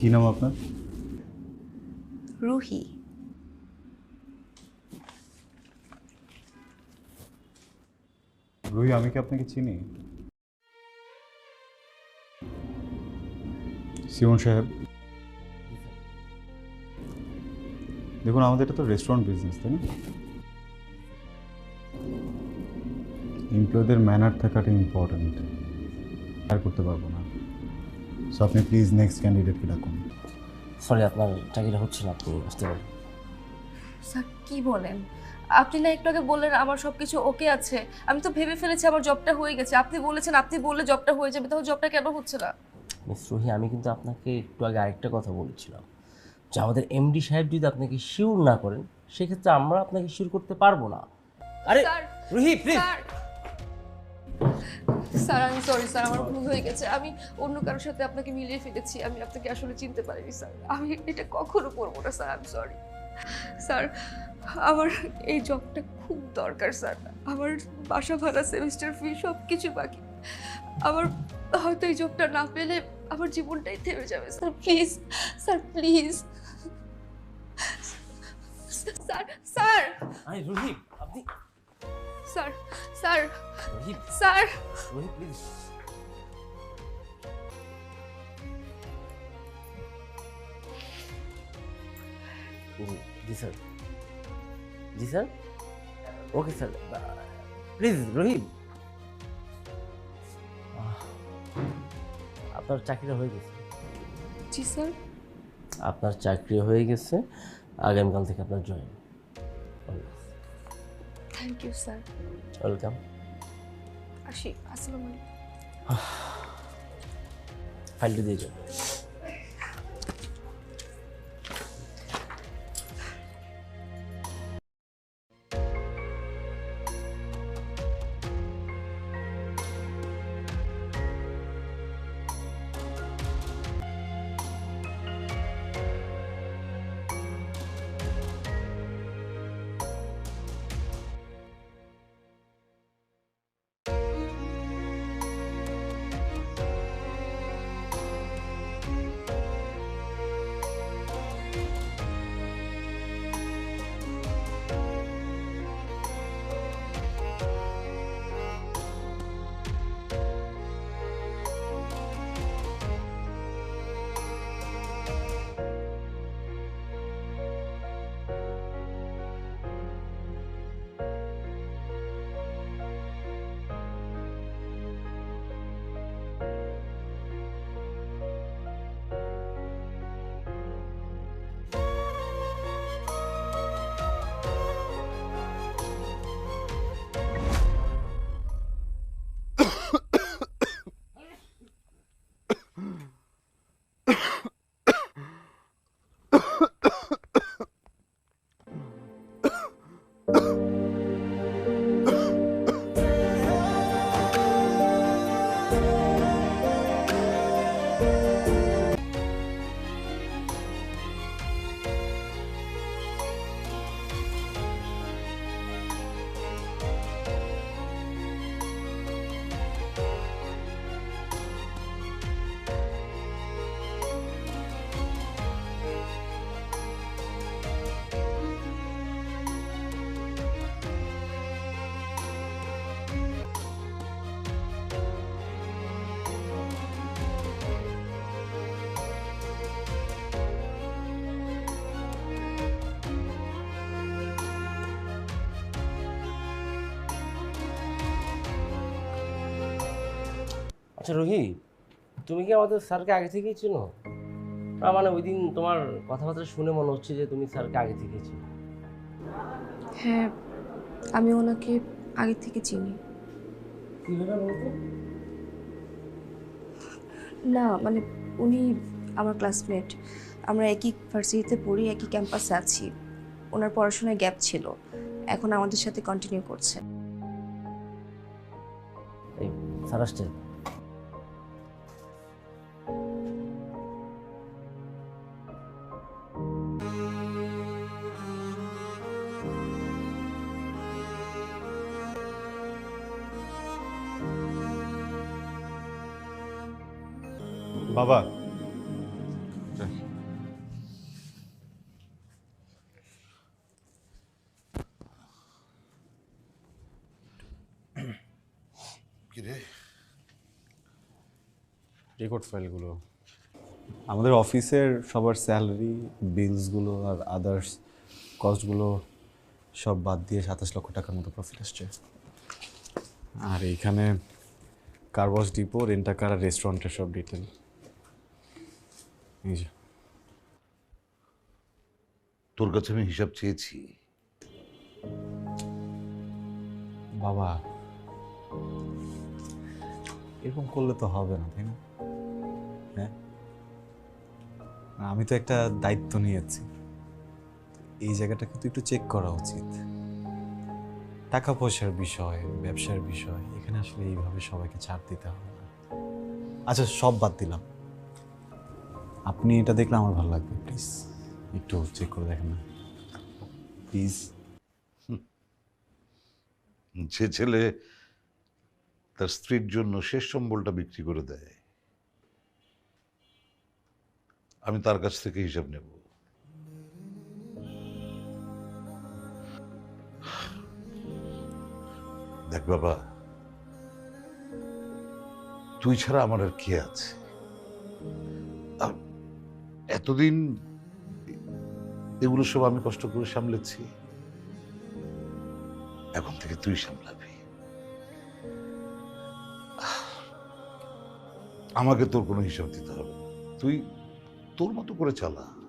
কি নাম আপনার? রুহি। রুহি আমি কি আপনাকে চিনি? সিমন সাহেব। দেখুন আমাদের এটা তো রেস্টুরেন্ট বিজনেস তাই না? এমপ্লয়ীদের ম্যানার থাকাটা ইম্পর্ট্যান্ট আর করতে পারব না। সো আপনি প্লিজ নেক্সট ক্যান্ডিডেটকে ডাকুন। সরি আপনার চাকরিটা হচ্ছে না আপনি আসতে পারেন। স্যার কি বলেন? আপনি না একটু আগে বললেন আমার সব কিছু ওকে আছে। আমি তো ভেবে ফেলেছি আমার জবটা হয়ে গেছে। আপনি বলেছেন আপনি বললে জবটা হয়ে যাবে তাহলে জবটা কেন হচ্ছে না? মিস রুহি আমি কিন্তু আপনাকে একটু আগে আরেকটা কথা বলেছিলাম। যে আমাদের এমডি সাহেব যদি আপনাকে শিওর না করেন সেক্ষেত্রে আমরা আপনাকে শিওর করতে পারব না। আরে রুহি প্লিজ স্যার, আমি সরি স্যার, আমার ভুল হয়ে গেছে। আমি অন্য কারোর সাথে আপনাকে মিলিয়ে ফেলেছি, আমি আপনাকে আসলে চিনতে পারিনি, স্যার। আমি এটা কখনো করব না, স্যার আমি সরি স্যার, আমার এই জবটা খুব দরকার, স্যার। আমার বাসা ভাড়া সেমিস্টার ফি সব কিছু বাকি। আমার হয়তো এই জবটা না পেলে আমার জীবনটাই থেমে যাবে, sir please sir please sir sir আরে আপনি sir sir Ruhi sir Ruhi please G sir G sir okay sir please Rahim আপনার চাকরিটা হয়ে গেছে। জি স্যার আপনার চাকরি হয়ে গেছে। আগামীকাল থেকে আপনার join thank you sir welcome আসি আসসালামু আলাইকুম ফাইলটা দিয়ে যান আচ্ছা রোহি তুমি কি আমাদের স্যারকে আগে থেকেই চিনো? না মানে ওই দিন তোমার কথাবার্তা শুনে মনে হচ্ছে যে তুমি স্যারকে আগে থেকেই চিনো। হ্যাঁ আমি ওনাকে আগে থেকে চিনি। কীভাবে বলতো না মানে উনি আমার ক্লাসমেট আমরা একই ভার্সিটিতে পড়ি একই ক্যাম্পাসে আছি। ওনার পড়াশোনায় গ্যাপ ছিল। এখন আমাদের সাথে কন্টিনিউ করছে। এই স্যার আসছে বাবা। রেকর্ড ফাইলগুলো আমাদের অফিসের সবার স্যালারি বিলসগুলো আর আদার্স কস্টগুলো সব বাদ দিয়ে সাতাশ লক্ষ টাকার মতো প্রফিট আসছে। আর এইখানে কারওয়াশ ডিপো রেন্টাকার আর রেস্টুরেন্টের সব ডিটেল এই যে তোর কাছে আমি হিসাব চেয়েছি। বাবা এরকম করলে তো হবে না তাই না? হ্যাঁ? আমি তো একটা দায়িত্ব নিয়েছি। এই জায়গাটাকে তো একটু চেক করা উচিত। টাকা পয়সার বিষয় ব্যবসার বিষয় এখানে আসলে এইভাবে সবাইকে ছাড় দিতে হবে না। আচ্ছা সব বাদ দিলাম। আপনি এটা দেখলে আমার ভালো লাগবে প্লিজ একটু চেক করে দেখেন না। প্লিজ যে ছেলে তার স্ত্রীর জন্য শেষ সম্বলটা বিক্রি করে দেয়, আমি তার কাছ থেকে হিসাব নেব। দেখ বাবা, তুই ছাড়া আমার আর কে আছে? এতদিন এগুলো সব আমি কষ্ট করে সামলেছি। এখন থেকে তুই সামলাবি। আমাকে তোর কোনো হিসাব দিতে হবে। তুই তোর মতো করে চালা।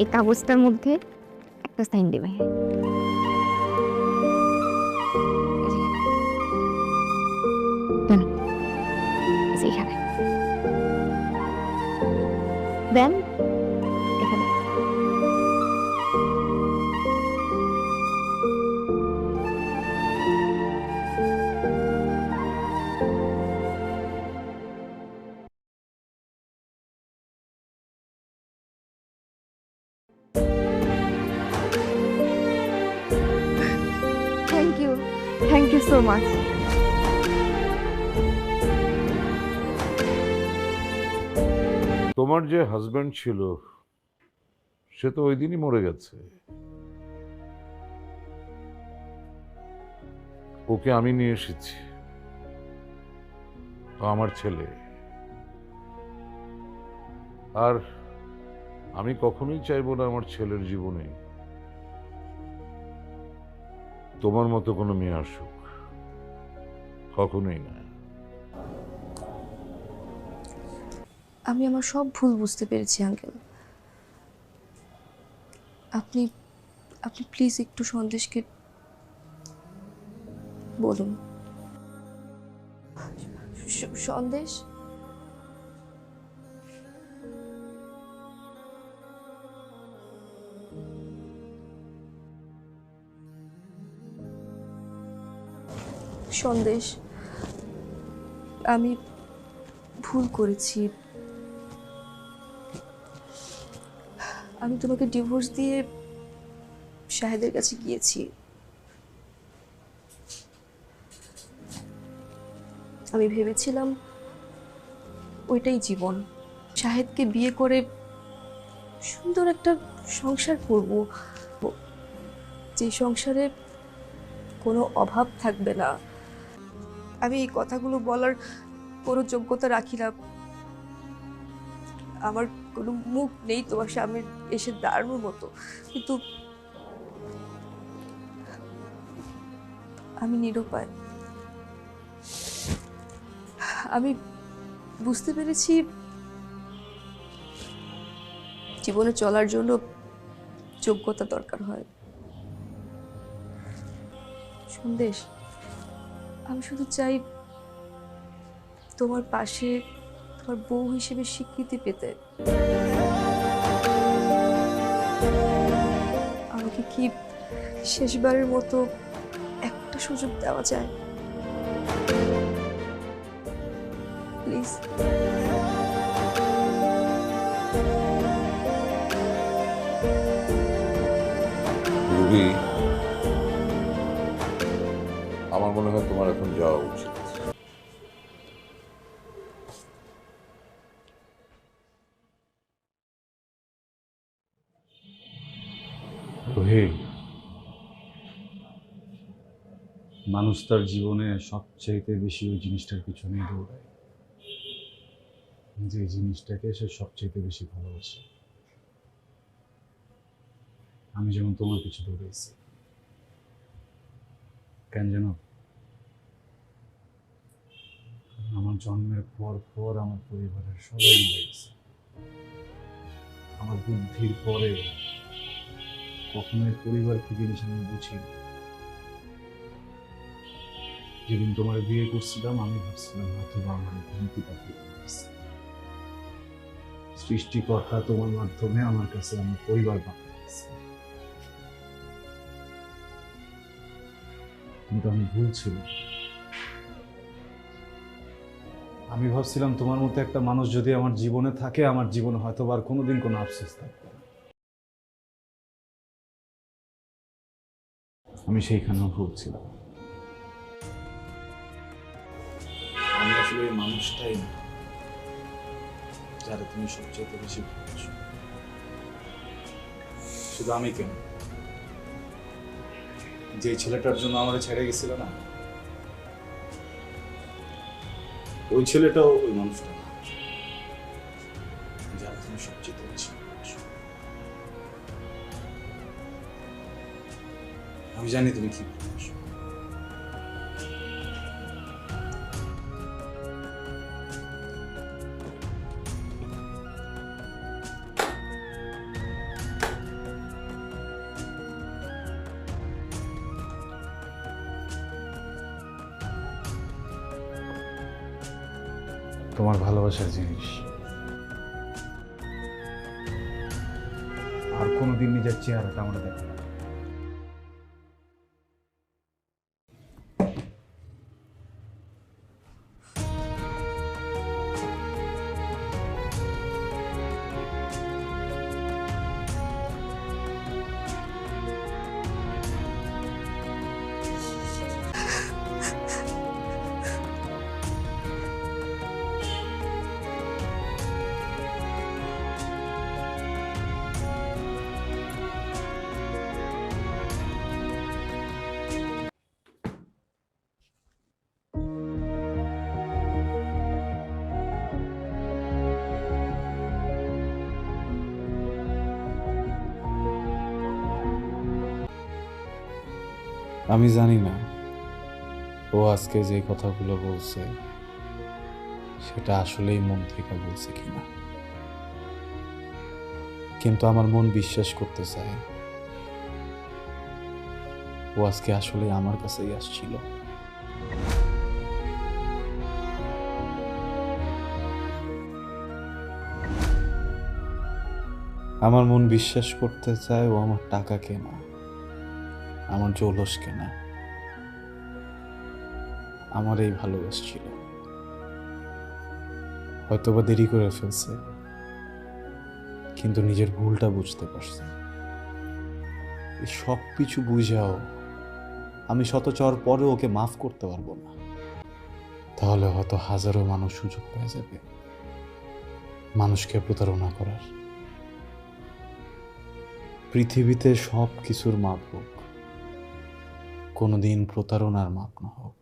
এই কাগজটার মধ্যে একটা সাইন দেবে দেন সো মাচ তোমার যে হাজব্যান্ড ছিল, সে তো ওই দিনই মরে গেছে। ওকে আমি নিয়ে এসেছি। আমার ছেলে। আর আমি কখনোই চাইব না আমার ছেলের জীবনে তোমার মতো কোনো মেয়ে আসুক। কখনোই না। আমি আমার সব ভুল বুঝতে পেরেছি, আঙ্কেল। আপনি আপনি প্লিজ একটু সন্দেশকে বলুন। সন্দেশ? সন্দেশ। আমি ভুল করেছি। আমি তোমাকে ডিভোর্স দিয়ে শাহেদের কাছে গিয়েছি। আমি ভেবেছিলাম ওইটাই জীবন। শাহেদকে বিয়ে করে সুন্দর একটা সংসার করব। যে সংসারে কোনো অভাব থাকবে না। আমি এই কথাগুলো বলার কোনো যোগ্যতা রাখি না। আমার কোনো মুখ নেই তোমার সামনে এসে দাঁড়ানোর মতো। কিন্তু আমি নিরুপায়। আমি বুঝতে পেরেছি জীবনে চলার জন্য যোগ্যতা দরকার হয়। সন্দেশ। আমি শুধু চাই তোমার পাশে তোমার বউ হিসেবে স্বীকৃতি পেতে। আমাকে কি শেষবারের মতো একটা সুযোগ দেওয়া যায়? প্লিজ। রুবি আমার মনে হয় তোমার এখন যাওয়া উচিত। মানুষ তার জীবনে সবচাইতে বেশি ওই জিনিসটার পিছনে দৌড়ায়। যে জিনিসটাকে সে সবচাইতে বেশি ভালোবাসে। আমি যেমন তোমার পিছু দৌড়েছি কেন জানো? আমার জন্মের পর পর আমার পরিবারের সবাই মারা গেছে। আমার বুদ্ধির পরে কখনোই পরিবার কি জিনিস আমি বুঝি যেদিন তোমার বিয়ে করছিলাম, আমি ভাবছিলাম হয়তো আমার ঘুমতি পাখি। সৃষ্টিকর্তা তোমার মাধ্যমে আমার কাছে আমার পরিবার পাঠিয়েছে কিন্তু আমি ভুল ছিল আমি ভাবছিলাম তোমার মতো একটা মানুষ যদি আমার জীবনে থাকে, আমার জীবনে হয়তো আর কোনোদিন কোনো আফসোস থাকবে না। আমি সেইখানেও ভুগছিলাম। আমি আসলে ওই মানুষটাই না, যারা তুমি সবচেয়ে বেশি ভালোবাসো। শুধু আমি কেন? যে ছেলেটার জন্য আমার ছেড়ে গেছিল না ওই ছেলেটাও ওই মানুষটা সবচেয়ে আমি জানি তুমি কি ভালোবাসার জিনিস। আর কোনোদিন নিজের চেহারাটা আমরা দেখো না। আমি জানি না। ও আজকে যে কথাগুলো বলছে, সেটা আসলেই মন থেকে বলছে কিনা। কিন্তু আমার মন বিশ্বাস করতে চায়। ও আজকে আসলে আমার কাছেই আসছিল। আমার মন বিশ্বাস করতে চায় ও আমার টাকা কেনা। আমার জৌলস কেনা। আমার এই ভালোবাসছিল হয়তো বা দেরি করে ফেলছে, কিন্তু নিজের ভুলটা বুঝতে পারছে। সব কিছু বুঝাও আমি শত চর পরে ওকে মাফ করতে পারব না। তাহলে হয়তো হাজারো মানুষ সুযোগ পেয়ে যাবে মানুষকে প্রতারণা করার। পৃথিবীতে সব কিছুর মাপ হোক কোনোদিন প্রতারণার মাপ না হোক